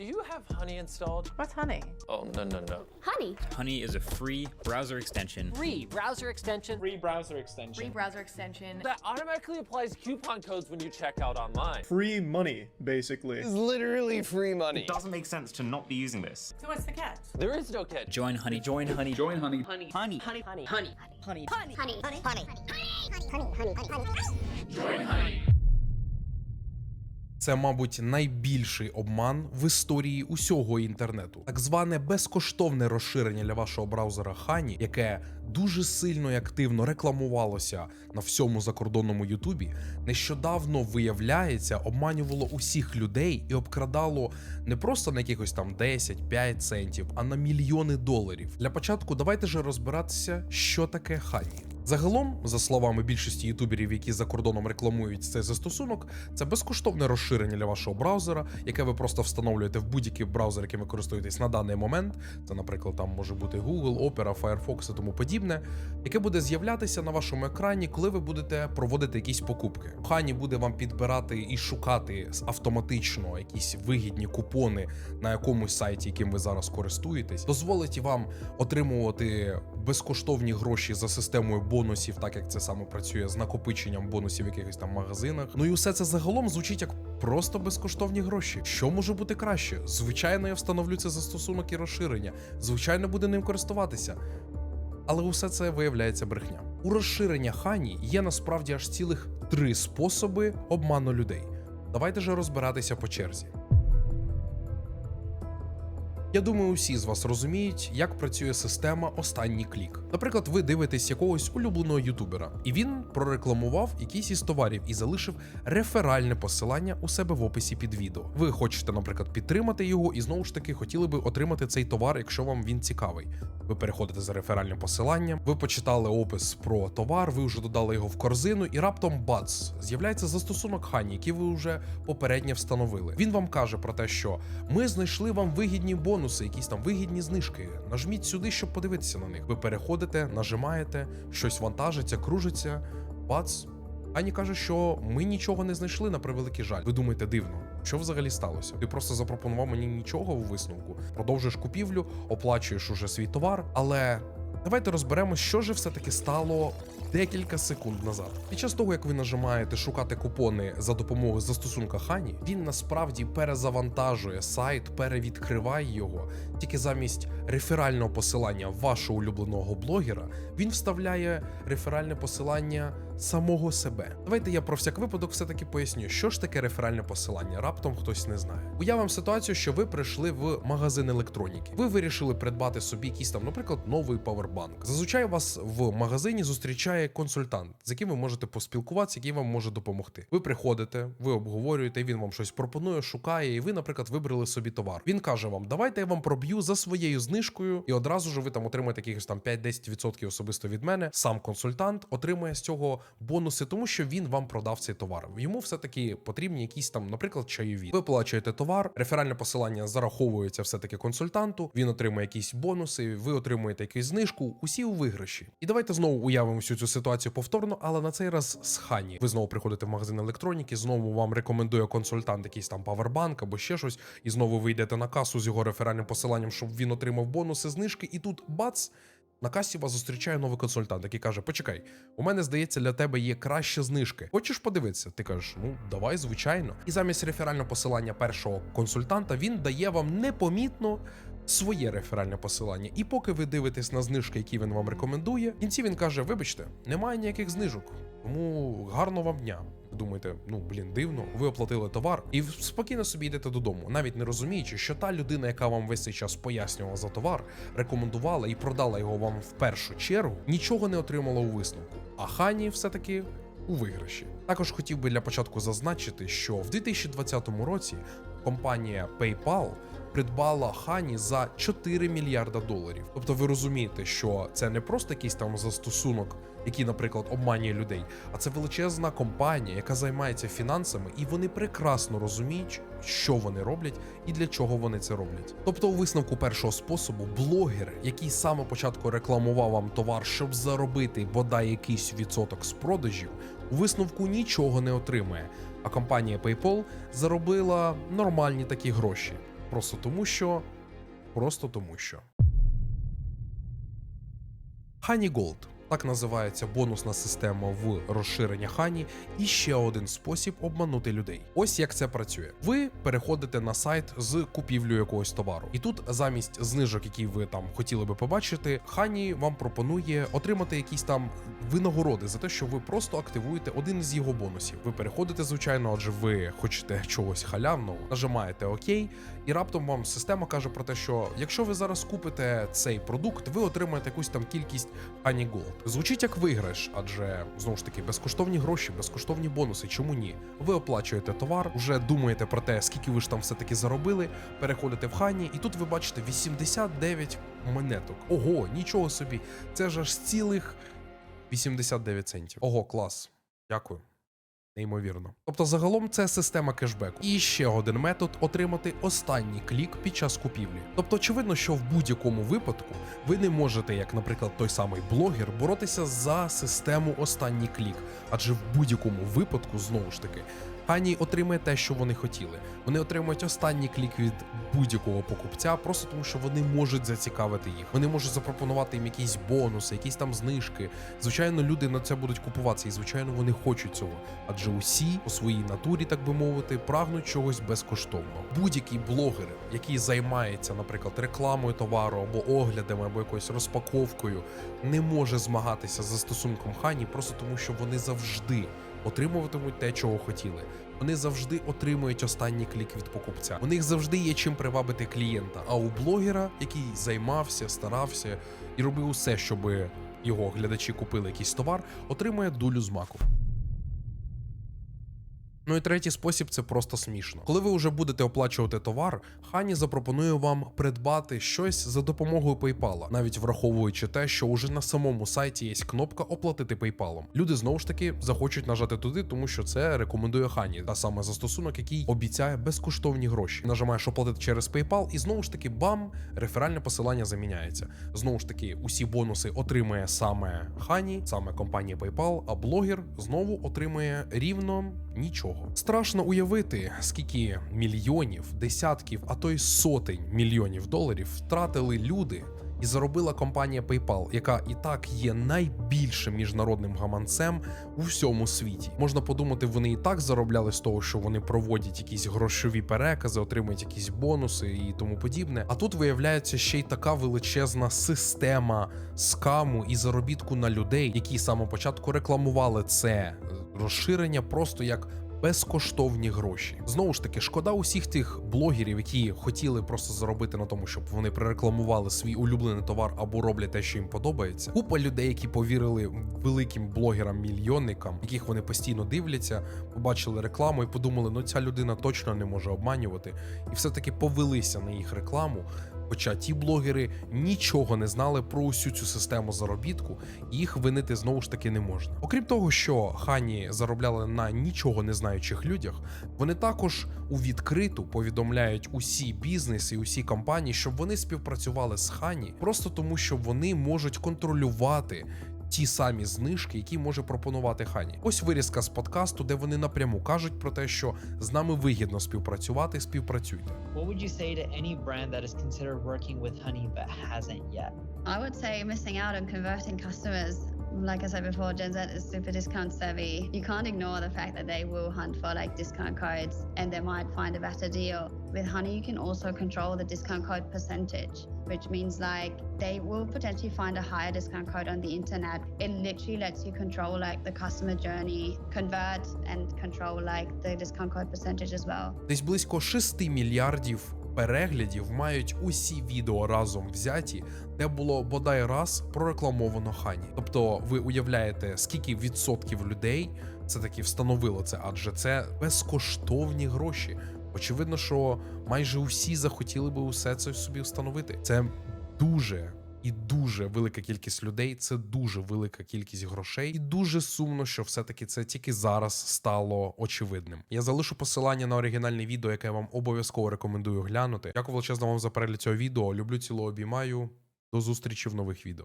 Do you have Honey installed? What's honey? Oh, no, no, no. Honey. Honey is a free browser extension. Free browser extension Free browser extension. Free browser extension. that automatically applies coupon codes when you check out online. Free money, basically. It's literally free money. It doesn't make sense to not be using this. So what's the catch? There is no catch. Join Honey. Join Honey. Join Honey. Honey. Honey. Honey. Honey. Honey. Honey. Honey. honey, honey, honey, honey, honey, honey, honey. Це, мабуть, найбільший обман в історії усього інтернету. Так зване безкоштовне розширення для вашого браузера Хані, яке дуже сильно і активно рекламувалося на всьому закордонному Ютубі, нещодавно виявляється, обманювало усіх людей і обкрадало не просто на якихось там 10-5 центів, а на мільйони доларів. Для початку давайте же розбиратися, що таке Хані. Загалом, за словами більшості ютуберів, які за кордоном рекламують цей застосунок, це безкоштовне розширення для вашого браузера, яке ви просто встановлюєте в будь-який браузер, яким ви користуєтесь на даний момент. Це, наприклад, там може бути Google, Opera, Firefox і тому подібне, яке буде з'являтися на вашому екрані, коли ви будете проводити якісь покупки. Хані буде вам підбирати і шукати автоматично якісь вигідні купони на якомусь сайті, яким ви зараз користуєтесь, дозволить вам отримувати безкоштовні гроші за системою бонусів, так як це саме працює з накопиченням бонусів в якихось там магазинах. Ну і усе це загалом звучить як просто безкоштовні гроші. Що може бути краще? Звичайно, я встановлю це застосунок і розширення. Звичайно, буде ним користуватися. Але усе це виявляється брехня. У розширення Хані є насправді аж цілих три способи обману людей. Давайте же розбиратися по черзі. Я думаю, усі з вас розуміють, як працює система останній клік. Наприклад, ви дивитесь якогось улюбленого ютубера, і він прорекламував якийсь із товарів і залишив реферальне посилання у себе в описі під відео. Ви хочете, наприклад, підтримати його і знову ж таки хотіли би отримати цей товар, якщо вам він цікавий. Ви переходите за реферальним посиланням, ви почитали опис про товар, ви вже додали його в корзину, і раптом бац, з'являється застосунок Хані, який ви вже попередньо встановили. Він вам каже про те, що ми знайшли вам вигідні бонуси, якісь там вигідні знижки. Нажміть сюди, щоб подивитися на них. Ви переходите, нажимаєте, щось вантажиться, кружиться, бац. Ані каже, що ми нічого не знайшли на превеликий жаль. Ви думаєте, дивно, що взагалі сталося? Ти просто запропонував мені нічого у висновку, продовжуєш купівлю, оплачуєш уже свій товар. Але давайте розберемо, що ж все-таки стало декілька секунд назад. Під час того, як ви нажимаєте шукати купони за допомогою застосунка Хані, він насправді перезавантажує сайт, перевідкриває його. Тільки замість реферального посилання вашого улюбленого блогера він вставляє реферальне посилання самого себе. Давайте я про всяк випадок все-таки поясню, що ж таке реферальне посилання. Раптом хтось не знає. Уявимо ситуацію, що ви прийшли в магазин електроніки. Ви вирішили придбати собі якийсь там, наприклад, новий павербанк. Зазвичай вас в магазині зустрічає консультант, з яким ви можете поспілкуватися, який вам може допомогти. Ви приходите, ви обговорюєте, він вам щось пропонує, шукає, і ви, наприклад, вибрали собі товар. Він каже вам: давайте я вам проб'ю за своєю знижкою, і одразу ж ви там отримаєте якихось там 5-10% особисто від мене. Сам консультант отримує з цього бонуси, тому що він вам продав цей товар. Йому все-таки потрібні якісь там, наприклад, чайові. Ви оплачуєте товар, реферальне посилання зараховується все-таки консультанту. Він отримує якісь бонуси, ви отримуєте якусь знижку. Усі у виграші. І давайте знову уявимо всю цю ситуацію повторно, але на цей раз з хані. Ви знову приходите в магазин електроніки, знову вам рекомендує консультант якийсь там павербанк або ще щось, і знову ви йдете на касу з його реферальним посиланням, щоб він отримав бонуси, знижки, і тут бац. На касі вас зустрічає новий консультант, який каже: Почекай, у мене здається, для тебе є кращі знижки. Хочеш подивитися? Ти кажеш, ну давай, звичайно. І замість реферального посилання першого консультанта він дає вам непомітно своє реферальне посилання. І поки ви дивитесь на знижки, які він вам рекомендує, в кінці він каже: Вибачте, немає ніяких знижок, тому гарного вам дня. Думаєте, ну блін, дивно, ви оплатили товар і спокійно собі йдете додому, навіть не розуміючи, що та людина, яка вам весь цей час пояснювала за товар, рекомендувала і продала його вам в першу чергу, нічого не отримала у висновку. А Хані все-таки у виграші. Також хотів би для початку зазначити, що в 2020 році компанія PayPal придбала Хані за 4 мільярда доларів. Тобто ви розумієте, що це не просто якийсь там застосунок, який, наприклад, обманює людей, а це величезна компанія, яка займається фінансами, і вони прекрасно розуміють, що вони роблять і для чого вони це роблять. Тобто, у висновку першого способу, блогер, який з початку рекламував вам товар, щоб заробити бодай якийсь відсоток з продажів, у висновку нічого не отримає. А компанія PayPal заробила нормальні такі гроші. Просто тому, що. Просто тому, що. Honey Gold. Так називається бонусна система в розширення Хані, і ще один спосіб обманути людей. Ось як це працює. Ви переходите на сайт з купівлею якогось товару, і тут замість знижок, які ви там хотіли би побачити, Хані вам пропонує отримати якісь там винагороди за те, що ви просто активуєте один із його бонусів. Ви переходите, звичайно, адже ви хочете чогось халявного, нажимаєте ОК, і раптом вам система каже про те, що якщо ви зараз купите цей продукт, ви отримаєте якусь там кількість Honey Gold. Звучить як виграш, адже знову ж таки безкоштовні гроші, безкоштовні бонуси. Чому ні? Ви оплачуєте товар, вже думаєте про те, скільки ви ж там все таки заробили. Переходите в хані, і тут ви бачите 89 монеток. Ого, нічого собі. Це ж аж цілих 89 центів. Ого, клас. Дякую. Неймовірно. Тобто, загалом це система кешбеку. І ще один метод отримати останній клік під час купівлі. Тобто, очевидно, що в будь-якому випадку ви не можете, як, наприклад, той самий блогер, боротися за систему останній клік, адже в будь-якому випадку, знову ж таки, Хані отримає те, що вони хотіли. Вони отримують останній клік від будь-якого покупця, просто тому що вони можуть зацікавити їх. Вони можуть запропонувати їм якісь бонуси, якісь там знижки. Звичайно, люди на це будуть купуватися, і звичайно, вони хочуть цього. Адже усі у своїй натурі, так би мовити, прагнуть чогось безкоштовно. Будь-який блогер, який займається, наприклад, рекламою товару або оглядами, або якоюсь розпаковкою, не може змагатися з застосунком Хані, просто тому що вони завжди отримуватимуть те, чого хотіли. Вони завжди отримують останній клік від покупця. У них завжди є чим привабити клієнта. А у блогера, який займався, старався і робив усе, щоб його глядачі купили якийсь товар, отримує дулю з маку. Ну і третій спосіб це просто смішно. Коли ви вже будете оплачувати товар, Хані запропонує вам придбати щось за допомогою PayPal, навіть враховуючи те, що уже на самому сайті є кнопка оплатити PayPal. Люди знову ж таки захочуть нажати туди, тому що це рекомендує Хані, та саме застосунок, який обіцяє безкоштовні гроші. Нажимаєш оплатити через PayPal, і знову ж таки бам, реферальне посилання заміняється. Знову ж таки, усі бонуси отримує саме Хані, саме компанія PayPal, а блогер знову отримує рівно нічого. Страшно уявити, скільки мільйонів, десятків, а то й сотень мільйонів доларів втратили люди. І заробила компанія PayPal, яка і так є найбільшим міжнародним гаманцем у всьому світі. Можна подумати, вони і так заробляли з того, що вони проводять якісь грошові перекази, отримують якісь бонуси і тому подібне. А тут виявляється ще й така величезна система скаму і заробітку на людей, які з початку рекламували це е, розширення просто як безкоштовні гроші. Знову ж таки, шкода усіх тих блогерів, які хотіли просто заробити на тому, щоб вони прорекламували свій улюблений товар або роблять те, що їм подобається. Купа людей, які повірили великим блогерам-мільйонникам, яких вони постійно дивляться, побачили рекламу і подумали, ну ця людина точно не може обманювати, і все-таки повелися на їх рекламу. Хоча ті блогери нічого не знали про усю цю систему заробітку, їх винити знову ж таки не можна. Окрім того, що хані заробляли на нічого не знаючих людях, вони також у відкриту повідомляють усі бізнеси усі компанії, щоб вони співпрацювали з хані, просто тому, що вони можуть контролювати. Ті самі знижки, які може пропонувати Хані. Ось вирізка з подкасту, де вони напряму кажуть про те, що з нами вигідно співпрацювати, співпрацюйте. What would you say to any brand that is considered working with Honey but hasn't yet? I would say missing out on converting customers. Like I said before, Gen Z is super discount savvy. You can't ignore the fact that they will hunt for like discount codes and they might find a better deal. With Honey, you can also control the discount code percentage, which means like they will potentially find a higher discount code on the internet. It literally lets you control like the customer journey, convert and control like the discount code percentage as well. Десь близько 6 мільярдів переглядів мають усі відео разом взяті, де було бодай раз прорекламовано хані. Тобто, ви уявляєте, скільки відсотків людей це таки встановило це, адже це безкоштовні гроші. Очевидно, що майже усі захотіли би усе це собі встановити. Це дуже. І дуже велика кількість людей, це дуже велика кількість грошей, і дуже сумно, що все-таки це тільки зараз стало очевидним. Я залишу посилання на оригінальне відео, яке я вам обов'язково рекомендую глянути. Дякую величезно вам за перегляд цього відео. Люблю ціло обіймаю. До зустрічі в нових відео.